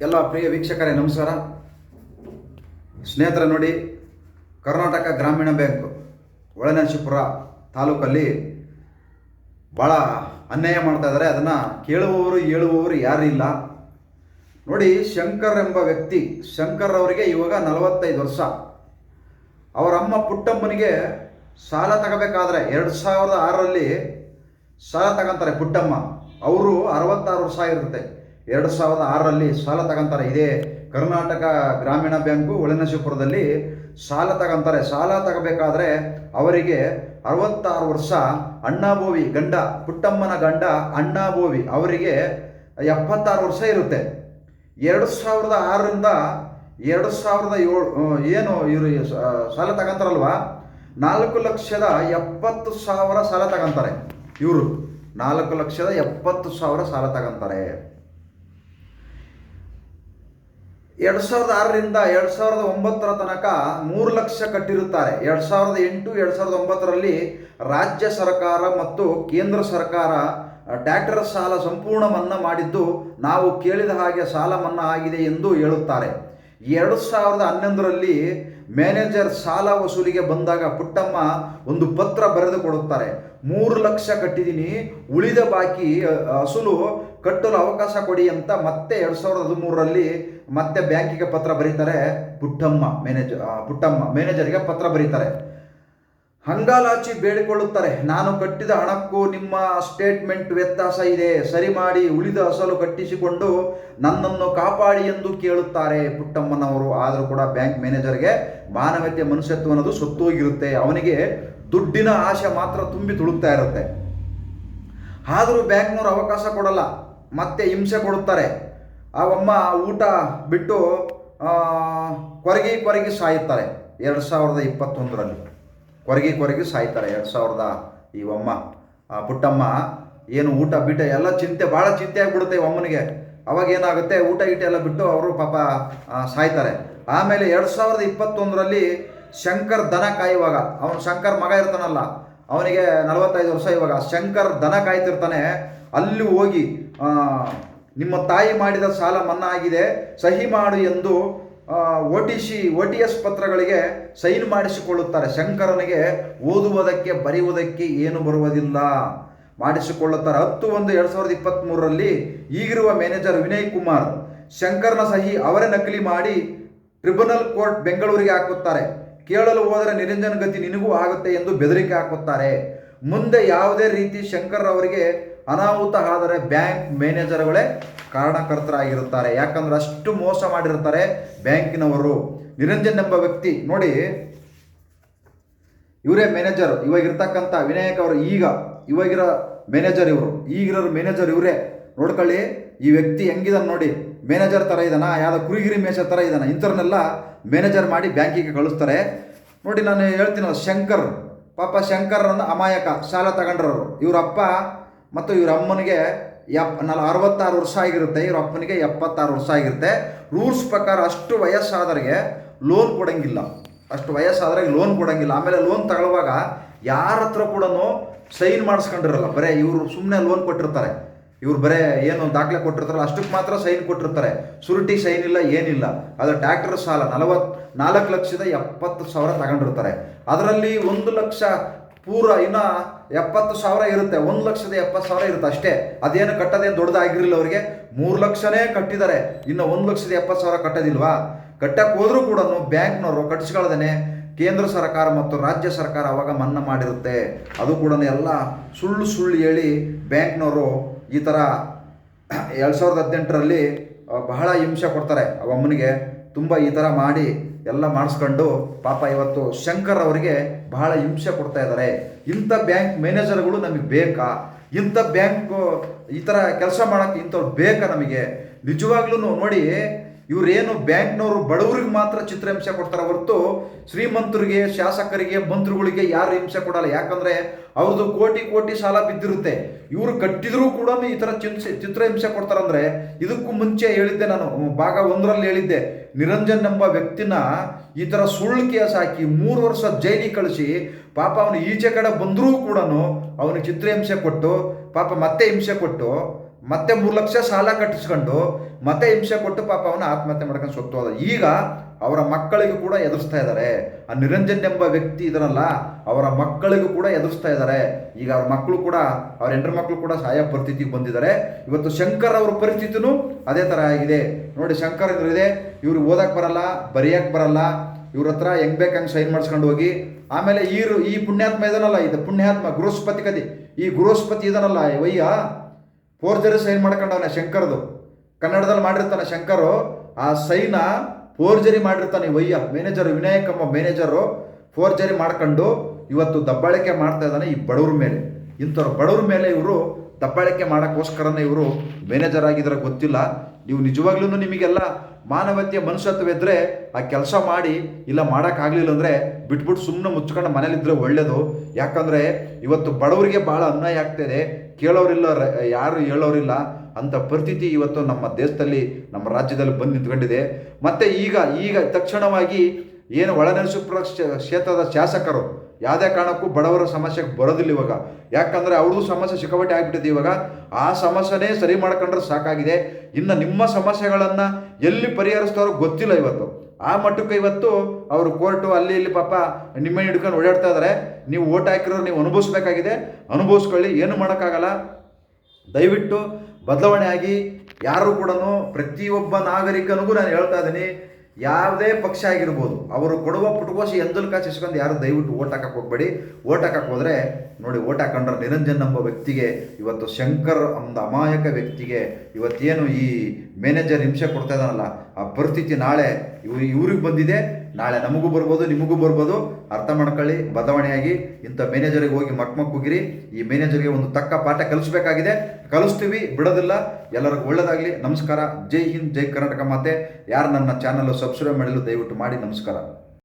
ಎಲ್ಲ ಪ್ರಿಯ ವೀಕ್ಷಕರೇ, ನಮಸ್ಕಾರ. ಸ್ನೇಹಿತರ ನೋಡಿ, ಕರ್ನಾಟಕ ಗ್ರಾಮೀಣ ಬ್ಯಾಂಕ್ ಒಳನರಸೀಪುರ ತಾಲೂಕಲ್ಲಿ ಭಾಳ ಅನ್ಯಾಯ ಮಾಡ್ತಾ ಇದ್ದಾರೆ. ಅದನ್ನು ಕೇಳುವವರು, ಹೇಳುವವರು ಯಾರೂ ಇಲ್ಲ. ನೋಡಿ, ಶಂಕರ್ ಎಂಬ ವ್ಯಕ್ತಿ, ಶಂಕರ್ ಅವರಿಗೆ ಇವಾಗ ನಲವತ್ತೈದು ವರ್ಷ. ಅವರ ಅಮ್ಮ ಪುಟ್ಟಮ್ಮನಿಗೆ ಸಾಲ ತಗೋಬೇಕಾದ್ರೆ ಎರಡು ಸಾವಿರದ ಆರರಲ್ಲಿ ಸಾಲ ತಗೊಂತಾರೆ ಪುಟ್ಟಮ್ಮ. ಅವರು ಅರವತ್ತಾರು ವರ್ಷ ಇರುತ್ತೆ ಎರಡು ಸಾವಿರದ ಆರರಲ್ಲಿ ಸಾಲ ತಗೊಂತಾರೆ. ಇದೇ ಕರ್ನಾಟಕ ಗ್ರಾಮೀಣ ಬ್ಯಾಂಕು ಒಳನಶಿಪುರದಲ್ಲಿ ಸಾಲ ತಗೊಂತಾರೆ. ಸಾಲ ತಗೋಬೇಕಾದ್ರೆ ಅವರಿಗೆ ಅರವತ್ತಾರು ವರ್ಷ ಅಣ್ಣಾಭೋವಿ ಗಂಡ, ಪುಟ್ಟಮ್ಮನ ಗಂಡ ಅಣ್ಣಾಭೋವಿ ಅವರಿಗೆ ಎಪ್ಪತ್ತಾರು ವರ್ಷ ಇರುತ್ತೆ. ಎರಡು ಸಾವಿರದ ಆರರಿಂದ ಎರಡು ಸಾವಿರದ ಏಳು, ಏನು ಇವರು ಸಾಲ ತಗೊಂತಾರಲ್ವಾ? ನಾಲ್ಕು ಲಕ್ಷದ ಎಪ್ಪತ್ತು ಸಾವಿರ ಸಾಲ ತಗೊಂತಾರೆ ಇವರು. ನಾಲ್ಕು ಲಕ್ಷದ ಎಪ್ಪತ್ತು ಸಾವಿರ ಸಾಲ ತಗೊಂತಾರೆ. ಎರಡು ಸಾವಿರದ ಆರರಿಂದ ಎರಡು ಸಾವಿರದ ಒಂಬತ್ತರ ತನಕ ಮೂರು ಲಕ್ಷ ಕಟ್ಟಿರುತ್ತಾರೆ. ಎರಡು ಸಾವಿರದ ಎಂಟು, ಎರಡು ಸಾವಿರದ ಒಂಬತ್ತರಲ್ಲಿ ರಾಜ್ಯ ಸರ್ಕಾರ ಮತ್ತು ಕೇಂದ್ರ ಸರ್ಕಾರ ಟ್ಯಾಕ್ಟರ್ ಸಾಲ ಸಂಪೂರ್ಣ ಮನ್ನಾ ಮಾಡಿದ್ದು ನಾವು ಕೇಳಿದ ಹಾಗೆ ಸಾಲ ಮನ್ನಾ ಆಗಿದೆ ಎಂದು ಹೇಳುತ್ತಾರೆ. ಎರಡು ಸಾವಿರದ ಹನ್ನೊಂದರಲ್ಲಿ ಮ್ಯಾನೇಜರ್ ಸಾಲ ವಸೂಲಿಗೆ ಬಂದಾಗ ಪುಟ್ಟಮ್ಮ ಒಂದು ಪತ್ರ ಬರೆದು ಕೊಡುತ್ತಾರೆ. ಮೂರು ಲಕ್ಷ ಕಟ್ಟಿದ್ದೀನಿ ಉಳಿದ ಬಾಕಿ ಅಸಲು ಕಟ್ಟಲು ಅವಕಾಶ ಕೊಡಿ ಅಂತ ಮತ್ತೆ ಎರಡು ಸಾವಿರದ ಹದಿಮೂರರಲ್ಲಿ ಮತ್ತೆ ಬ್ಯಾಂಕಿಗೆ ಪತ್ರ ಬರೀತಾರೆ ಪುಟ್ಟಮ್ಮ ಮ್ಯಾನೇಜರ್ ಪುಟ್ಟಮ್ಮ ಮ್ಯಾನೇಜರ್ಗೆ ಪತ್ರ ಬರೀತಾರೆ. ಹಂಗಾಲಾಚಿ ಬೇಡಿಕೊಳ್ಳುತ್ತಾರೆ, ನಾನು ಕಟ್ಟಿದ ಹಣಕ್ಕೂ ನಿಮ್ಮ ಸ್ಟೇಟ್ಮೆಂಟ್ ವ್ಯತ್ಯಾಸ ಇದೆ ಸರಿ ಮಾಡಿ ಉಳಿದ ಅಸಲು ಕಟ್ಟಿಸಿಕೊಂಡು ನನ್ನನ್ನು ಕಾಪಾಡಿ ಎಂದು ಕೇಳುತ್ತಾರೆ ಪುಟ್ಟಮ್ಮನವರು. ಆದರೂ ಕೂಡ ಬ್ಯಾಂಕ್ ಮ್ಯಾನೇಜರ್ಗೆ ಮಾನವೀಯತೆ, ಮನುಷ್ಯತ್ವ ಅನ್ನೋದು ಸತ್ತೋಗಿರುತ್ತೆ, ಅವನಿಗೆ ದುಡ್ಡಿನ ಆಶೆ ಮಾತ್ರ ತುಂಬಿ ತುಳುಕ್ತಾ ಇರುತ್ತೆ. ಆದರೂ ಬ್ಯಾಂಕ್ನವರು ಅವಕಾಶ ಕೊಡಲ್ಲ, ಮತ್ತೆ ಹಿಂಸೆ ಕೊಡುತ್ತಾರೆ. ಆ ಅಮ್ಮ ಊಟ ಬಿಟ್ಟು ಕೊರಗಿ ಕೊರಗಿ ಸಾಯುತ್ತಾರೆ. ಎರಡು ಸಾವಿರದ ಇಪ್ಪತ್ತೊಂದರಲ್ಲಿ. ಕೊರಗಿ ಕೊರಗಿ ಸಾಯ್ತಾರೆ ಎರಡು ಸಾವಿರದ ಈ ಅಮ್ಮ. ಆ ಪುಟ್ಟಮ್ಮ, ಏನು ಊಟ ಬಿಟ್ಟ ಎಲ್ಲ ಚಿಂತೆ, ಭಾಳ ಚಿಂತೆ ಆಗಿಬಿಡುತ್ತೆ ಅಮ್ಮನಿಗೆ. ಅವಾಗ ಏನಾಗುತ್ತೆ, ಊಟ ಗೀಟ ಎಲ್ಲ ಬಿಟ್ಟು ಅವರು ಪಾಪ ಸಾಯ್ತಾರೆ. ಆಮೇಲೆ ಎರಡು ಸಾವಿರದ ಇಪ್ಪತ್ತೊಂದರಲ್ಲಿ ಶಂಕರ್ ದನ ಕಾಯುವಾಗ. ಅವನು ಶಂಕರ್ ಮಗ ಇರ್ತಾನಲ್ಲ, ಅವನಿಗೆ ನಲವತ್ತೈದು ವರ್ಷ ಇವಾಗ. ಶಂಕರ್ ದನ ಕಾಯ್ತಿರ್ತಾನೆ. ಅಲ್ಲಿ ಹೋಗಿ ನಿಮ್ಮ ತಾಯಿ ಮಾಡಿದ ಸಾಲ ಮನ್ನಾ ಆಗಿದೆ ಸಹಿ ಮಾಡು ಎಂದು O T C O T S ಪತ್ರಗಳಿಗೆ sign ಮಾಡಿಸಿಕೊಳ್ಳುತ್ತಾರೆ. ಶಂಕರನಿಗೆ ಓದುವುದಕ್ಕೆ, ಬರೆಯುವುದಕ್ಕೆ ಏನು ಬರುವುದಿಲ್ಲ. ಮಾಡಿಸಿಕೊಳ್ಳುತ್ತಾರೆ. ಹತ್ತು ಒಂದು ಎರಡು ಸಾವಿರದ ಇಪ್ಪತ್ತ್ಮೂರರಲ್ಲಿ ಈಗಿರುವ ಮ್ಯಾನೇಜರ್ ವಿನಯ್ ಕುಮಾರ್ ಶಂಕರ್ನ ಸಹಿ ಅವರೇ ನಕಲಿ ಮಾಡಿ ಟ್ರಿಬ್ಯುನಲ್ ಕೋರ್ಟ್ ಬೆಂಗಳೂರಿಗೆ ಹಾಕುತ್ತಾರೆ. ಕೇಳಲು ಹೋದರೆ ನಿರಂಜನ ಗತಿ ನಿನಗೂ ಆಗುತ್ತೆ ಎಂದು ಬೆದರಿಕೆ ಹಾಕುತ್ತಾರೆ. ಮುಂದೆ ಯಾವುದೇ ರೀತಿ ಶಂಕರ್ ಅವರಿಗೆ ಅನಾಹುತ ಆದರೆ ಬ್ಯಾಂಕ್ ಮ್ಯಾನೇಜರ್ಗಳೇ ಕಾರಣಕರ್ತರಾಗಿರುತ್ತಾರೆ. ಯಾಕಂದ್ರೆ ಅಷ್ಟು ಮೋಸ ಮಾಡಿರ್ತಾರೆ ಬ್ಯಾಂಕಿನವರು. ನಿರಂಜನ್ ಎಂಬ ವ್ಯಕ್ತಿ, ನೋಡಿ, ಇವರೇ ಮ್ಯಾನೇಜರ್ ಇವಾಗ ಇರ್ತಕ್ಕಂಥ ವಿನಾಯಕ್ ಅವರು ಈಗ, ಇವಾಗಿರೋ ಮ್ಯಾನೇಜರ್ ಇವರು ಈಗಿರೋ ಮ್ಯಾನೇಜರ್ ಇವರೇ. ನೋಡ್ಕೊಳ್ಳಿ, ಈ ವ್ಯಕ್ತಿ ಹೆಂಗಿದಾನೆ ನೋಡಿ, ಮ್ಯಾನೇಜರ್ ಥರ ಇದ್ದಾನ ಯಾವ್ದು ಕುರಿಗಿರಿ ಮೇಷ ಥರ ಇದ್ದಾನೆ ಇಂಥವ್ರನ್ನೆಲ್ಲ ಮ್ಯಾನೇಜರ್ ಮಾಡಿ ಬ್ಯಾಂಕಿಗೆ ಕಳಿಸ್ತಾರೆ. ನೋಡಿ, ನಾನು ಹೇಳ್ತೀನಲ್ಲ, ಶಂಕರ್, ಪಾಪ ಶಂಕರ್ ಅಮಾಯಕ ಸಾಲ ತಗೊಂಡ್ರವರು. ಇವರಪ್ಪ ಮತ್ತು ಇವ್ರ ಅಮ್ಮನಿಗೆ ಎಪ್ ನಲ್ ಅರವತ್ತಾರು ವರ್ಷ ಆಗಿರುತ್ತೆ, ಇವ್ರ ಅಪ್ಪನಿಗೆ ಎಪ್ಪತ್ತಾರು ವರ್ಷ ಆಗಿರುತ್ತೆ. ರೂಲ್ಸ್ ಪ್ರಕಾರ ಅಷ್ಟು ವಯಸ್ಸಾದವರಿಗೆ ಲೋನ್ ಕೊಡಂಗಿಲ್ಲ. ಅಷ್ಟು ವಯಸ್ಸಾದ್ರಾಗ ಲೋನ್ ಕೊಡಂಗಿಲ್ಲ. ಆಮೇಲೆ ಲೋನ್ ತಗೊಳ್ಳುವಾಗ ಯಾರ ಹತ್ರ ಕೂಡ ಸೈನ್ ಮಾಡಿಸ್ಕೊಂಡಿರಲ್ಲ. ಬರೇ ಇವರು ಸುಮ್ಮನೆ ಲೋನ್ ಕೊಟ್ಟಿರ್ತಾರೆ. ಇವ್ರು ಬರೇ ಏನು ದಾಖಲೆ ಕೊಟ್ಟಿರ್ತಾರಲ್ಲ ಅಷ್ಟಕ್ಕೆ ಮಾತ್ರ ಸೈನ್ ಕೊಟ್ಟಿರ್ತಾರೆ. ಸುರುಟಿ ಸೈನ್ ಇಲ್ಲ, ಏನಿಲ್ಲ. ಅದು ಟ್ಯಾಕ್ಟರ್ ಸಾಲ, ನಲವತ್ ನಾಲ್ಕು ಲಕ್ಷದ ಎಪ್ಪತ್ತು ಸಾವಿರ ತಗೊಂಡಿರ್ತಾರೆ. ಅದರಲ್ಲಿ ಒಂದು ಲಕ್ಷ ಪೂರ ಇನ್ನ ಎಪ್ಪತ್ತು ಸಾವಿರ ಇರುತ್ತೆ, ಒಂದು ಲಕ್ಷದ ಎಪ್ಪತ್ತು ಸಾವಿರ ಇರುತ್ತೆ ಅಷ್ಟೇ. ಅದೇನು ಕಟ್ಟೋದೇನು ದೊಡ್ಡದಾಗಿರಲಿಲ್ಲ ಅವರಿಗೆ? ಮೂರು ಲಕ್ಷನೇ ಕಟ್ಟಿದ್ದಾರೆ. ಇನ್ನು ಒಂದು ಲಕ್ಷದ ಎಪ್ಪತ್ತು ಸಾವಿರ ಕಟ್ಟೋದಿಲ್ವಾ? ಕಟ್ಟಕ್ಕೆ ಹೋದರೂ ಕೂಡ ಬ್ಯಾಂಕ್ನವರು ಕಟ್ಟಿಸ್ಕೊಳ್ದೇನೆ ಕೇಂದ್ರ ಸರ್ಕಾರ ಮತ್ತು ರಾಜ್ಯ ಸರ್ಕಾರ ಅವಾಗ ಮನ್ನಾ ಮಾಡಿರುತ್ತೆ. ಅದು ಕೂಡ ಎಲ್ಲ ಸುಳ್ಳು ಸುಳ್ಳು ಹೇಳಿ ಬ್ಯಾಂಕ್ನವರು ಈ ಥರ ಎರಡು ಸಾವಿರದ ಹದಿನೆಂಟರಲ್ಲಿ ಬಹಳ ಹಿಂಸೆ ಕೊಡ್ತಾರೆ. ಅವಮ್ಮನಿಗೆ ತುಂಬ ಈ ಥರ ಮಾಡಿ ಎಲ್ಲ ಮಾಡಿಸ್ಕೊಂಡು ಪಾಪ ಇವತ್ತು ಶಂಕರ್ ಅವರಿಗೆ ಬಹಳ ಹಿಂಸೆ ಕೊಡ್ತಾ ಇದ್ದಾರೆ. ಇಂಥ ಬ್ಯಾಂಕ್ ಮ್ಯಾನೇಜರ್ಗಳು ನಮಗೆ ಬೇಕಾ? ಇಂಥ ಬ್ಯಾಂಕ್ ಈ ಥರ ಕೆಲಸ ಮಾಡೋಕ್ಕೆ ಇಂಥವ್ರು ಬೇಕಾ ನಮಗೆ? ನಿಜವಾಗ್ಲೂ ನೋಡಿ ಇವರೇನು ಬ್ಯಾಂಕ್ನವರು ಬಡವರಿಗೆ ಮಾತ್ರ ಚಿತ್ರಹಿಂಸೆ ಕೊಡ್ತಾರೆ ಹೊರತು ಶ್ರೀಮಂತರಿಗೆ, ಶಾಸಕರಿಗೆ, ಮಂತ್ರಿಗಳಿಗೆ ಯಾರು ಹಿಂಸೆ ಕೊಡಲ್ಲ. ಯಾಕಂದ್ರೆ ಅವ್ರದ್ದು ಕೋಟಿ ಕೋಟಿ ಸಾಲ ಬಿದ್ದಿರುತ್ತೆ. ಇವರು ಕಟ್ಟಿದರೂ ಕೂಡ ಈ ಥರ ಚಿಂಸೆ ಚಿತ್ರಹಿಂಸೆ ಕೊಡ್ತಾರಂದ್ರೆ ಇದಕ್ಕೂ ಮುಂಚೆ ಹೇಳಿದ್ದೆ ನಾನು ಭಾಗ ಒಂದರಲ್ಲಿ ಹೇಳಿದ್ದೆ. ನಿರಂಜನ್ ಎಂಬ ವ್ಯಕ್ತಿನ ಈ ಥರ ಸುಳ್ಳು ಕೇಸ್ ಹಾಕಿ ಮೂರು ವರ್ಷ ಜೈಲಿ ಕಳಿಸಿ ಪಾಪ ಅವನು ಈಚೆ ಕಡೆ ಬಂದರೂ ಕೂಡ ಅವನಿಗೆ ಚಿತ್ರಹಿಂಸೆ ಕೊಟ್ಟು, ಪಾಪ ಮತ್ತೆ ಹಿಂಸೆ ಕೊಟ್ಟು ಮತ್ತೆ ಮೂರು ಲಕ್ಷ ಸಾಲ ಕಟ್ಟಿಸ್ಕೊಂಡು ಮತ್ತೆ ಹಿಂಸೆ ಕೊಟ್ಟು ಪಾಪ ಅವನ ಆತ್ಮಹತ್ಯೆ ಮಾಡ್ಕೊಂಡು ಸೊತ್ತು ಹೋದ. ಈಗ ಅವರ ಮಕ್ಕಳಿಗೂ ಕೂಡ ಎದುರಿಸ್ತಾ ಇದ್ದಾರೆ. ಆ ನಿರಂಜನ್ ಎಂಬ ವ್ಯಕ್ತಿ ಇದರಲ್ಲ, ಅವರ ಮಕ್ಕಳಿಗೂ ಕೂಡ ಎದುರಿಸ್ತಾ ಇದ್ದಾರೆ. ಈಗ ಅವ್ರ ಮಕ್ಕಳು ಕೂಡ, ಅವ್ರ ಹೆಂಡ್ರ ಮಕ್ಕಳು ಕೂಡ ಸಹಾಯ ಪರಿಸ್ಥಿತಿಗೆ ಬಂದಿದ್ದಾರೆ. ಇವತ್ತು ಶಂಕರ್ ಅವ್ರ ಪರಿಸ್ಥಿತಿನೂ ಅದೇ ಥರ ಆಗಿದೆ. ನೋಡಿ, ಶಂಕರ್ ಇದೆ, ಇವ್ರು ಓದಕ್ಕೆ ಬರಲ್ಲ ಬರೆಯಕ್ಕೆ ಬರಲ್ಲ, ಇವ್ರ ಹತ್ರ ಹೆಂಗ್ ಬೇಕು ಹಂಗೆ ಸೈನ್ ಮಾಡಿಸ್ಕೊಂಡು ಹೋಗಿ. ಆಮೇಲೆ ಈ ಈ ಪುಣ್ಯಾತ್ಮ ಇದನ್ನಲ್ಲ ಇದು ಪುಣ್ಯಾತ್ಮ, ಗೃಹಸ್ಪತಿ ಕದಿ ಈ ಗೃಹಸ್ಪತಿ ಇದನ್ನಲ್ಲ ವಯ್ಯ ಫೋರ್ಜರಿ ಸೈನ್ ಮಾಡ್ಕೊಂಡವನೆ ಶಂಕರ್ದು. ಕನ್ನಡದಲ್ಲಿ ಮಾಡಿರ್ತಾನೆ ಶಂಕರು. ಆ ಸೈನ ಫೋರ್ಜರಿ ಮಾಡಿರ್ತಾನೆ ವಯ್ಯ ಮ್ಯಾನೇಜರ್, ವಿನಾಯಕಮ್ಮ ಮ್ಯಾನೇಜರು ಫೋರ್ಜರಿ ಮಾಡ್ಕೊಂಡು ಇವತ್ತು ದಬ್ಬಾಳಿಕೆ ಮಾಡ್ತಾ ಇದ್ದಾನೆ ಈ ಬಡವ್ರ ಮೇಲೆ. ಇಂಥವ್ರ ಬಡವ್ರ ಮೇಲೆ ಇವರು ದಬ್ಬಾಳಿಕೆ ಮಾಡೋಕ್ಕೋಸ್ಕರನೇ ಇವರು ಮ್ಯಾನೇಜರ್ ಆಗಿದ್ರೆ ಗೊತ್ತಿಲ್ಲ. ನೀವು ನಿಜವಾಗ್ಲೂ ನಿಮಗೆಲ್ಲ ಮಾನವತೆಯ ಮನುಷ್ಯತ್ವ ಇದ್ದರೆ ಆ ಕೆಲಸ ಮಾಡಿ ಇಲ್ಲ ಮಾಡೋಕ್ಕಾಗಲಿಲ್ಲ ಅಂದರೆ ಬಿಟ್ಬಿಟ್ಟು ಸುಮ್ಮನೆ ಮುಚ್ಕೊಂಡು ಮನೇಲಿದ್ರೆ ಒಳ್ಳೆಯದು ಯಾಕಂದರೆ ಇವತ್ತು ಬಡವರಿಗೆ ಭಾಳ ಅನ್ಯಾಯ ಆಗ್ತಾಯಿದೆ ಕೇಳೋರಿಲ್ಲ ಯಾರು ಹೇಳೋರಿಲ್ಲ ಅಂತ ಪರಿಸ್ಥಿತಿ ಇವತ್ತು ನಮ್ಮ ದೇಶದಲ್ಲಿ, ನಮ್ಮ ರಾಜ್ಯದಲ್ಲಿ ಬಂದು ನಿಂತ್ಕೊಂಡಿದೆ. ಮತ್ತು ಈಗ ಈಗ ತಕ್ಷಣವಾಗಿ ಏನು ಒಳನೆಸು ಪ್ರ ಕ್ಷೇತ್ರದ ಶಾಸಕರು, ಯಾವುದೇ ಕಾರಣಕ್ಕೂ ಬಡವರ ಸಮಸ್ಯೆಗೆ ಬರೋದಿಲ್ಲ ಇವಾಗ. ಯಾಕಂದರೆ ಅವ್ರದ್ದು ಸಮಸ್ಯೆ ಸಿಕ್ಕಾಪಟ್ಟೆ ಆಗಿಬಿಟ್ಟಿದೆ ಇವಾಗ. ಆ ಸಮಸ್ಯೆನೇ ಸರಿ ಮಾಡ್ಕೊಂಡ್ರೆ ಸಾಕಾಗಿದೆ. ಇನ್ನು ನಿಮ್ಮ ಸಮಸ್ಯೆಗಳನ್ನು ಎಲ್ಲಿ ಪರಿಹರಿಸ್ತಾರೋ ಗೊತ್ತಿಲ್ಲ ಇವತ್ತು. ಆ ಮಟ್ಟಕ್ಕೆ ಇವತ್ತು ಅವರು ಕೋರ್ಟು ಅಲ್ಲಿ ಇಲ್ಲಿ ಪಾಪ ನಿಮ್ಮ ಹಿಡ್ಕೊಂಡು ಓಡಾಡ್ತಾ ಇದ್ದಾರೆ ನೀವು ಓಟ್ ಹಾಕಿರೋ ನೀವು ಅನುಭವಿಸ್ಬೇಕಾಗಿದೆ. ಅನುಭವಿಸ್ಕೊಳ್ಳಿ, ಏನು ಮಾಡೋಕ್ಕಾಗಲ್ಲ. ದಯವಿಟ್ಟು ಬದಲಾವಣೆ ಆಗಿ ಯಾರು ಕೂಡ ಪ್ರತಿಯೊಬ್ಬ ನಾಗರಿಕನಿಗೂ ನಾನು ಹೇಳ್ತಾ ಇದ್ದೀನಿ, ಯಾವುದೇ ಪಕ್ಷ ಆಗಿರ್ಬೋದು, ಅವರು ಕೊಡುವ ಪುಟಕೋಸಿ ಎಂದಲ್ ಕಾಸು ಇಸ್ಕೊಂಡು ಯಾರು ದಯವಿಟ್ಟು ಓಟ್ ಹಾಕಕ್ಕೆ ಹೋಗ್ಬೇಡಿ. ಓಟ್ ಹಾಕಕ್ಕೆ ಹೋದರೆ ನೋಡಿ ಓಟ್ ಹಾಕೊಂಡ್ರೆ ನಿರಂಜನ್ ಎಂಬ ವ್ಯಕ್ತಿಗೆ, ಇವತ್ತು ಶಂಕರ್ ಒಂದು ಅಮಾಯಕ ವ್ಯಕ್ತಿಗೆ ಇವತ್ತೇನು ಈ ಮ್ಯಾನೇಜರ್ ಹಿಂಸೆ ಕೊಡ್ತಾ ಇದ್ದಾನಲ್ಲ, ಆ ಪರಿಸ್ಥಿತಿ ನಾಳೆ ಇವ್, ಇವ್ರಿಗೆ ಬಂದಿದೆ, ನಾಳೆ ನಮಗೂ ಬರ್ಬೋದು, ನಿಮಗೂ ಬರ್ಬೋದು. ಅರ್ಥ ಮಾಡ್ಕೊಳ್ಳಿ ಬದಲಾವಣೆಯಾಗಿ ಇಂಥ ಮ್ಯಾನೇಜರಿಗೆ ಹೋಗಿ ಮಕ್ಮಕ್ಕುಗಿರಿ ಈ ಮ್ಯಾನೇಜರ್ಗೆ ಒಂದು ತಕ್ಕ ಪಾಠ ಕಲಿಸ್ಬೇಕಾಗಿದೆ. ಕಲಿಸ್ತೀವಿ, ಬಿಡೋದಿಲ್ಲ. ಎಲ್ಲರಿಗೂ ಒಳ್ಳೆಯದಾಗಲಿ ನಮಸ್ಕಾರ. ಜೈ ಹಿಂದ್, ಜೈ ಕರ್ನಾಟಕ ಮಾತೆ. ಯಾರು ನನ್ನ ಚಾನಲ್ ಸಬ್ಸ್ಕ್ರೈಬ್ ಮಾಡಲು ದಯವಿಟ್ಟು ಮಾಡಿ ನಮಸ್ಕಾರ.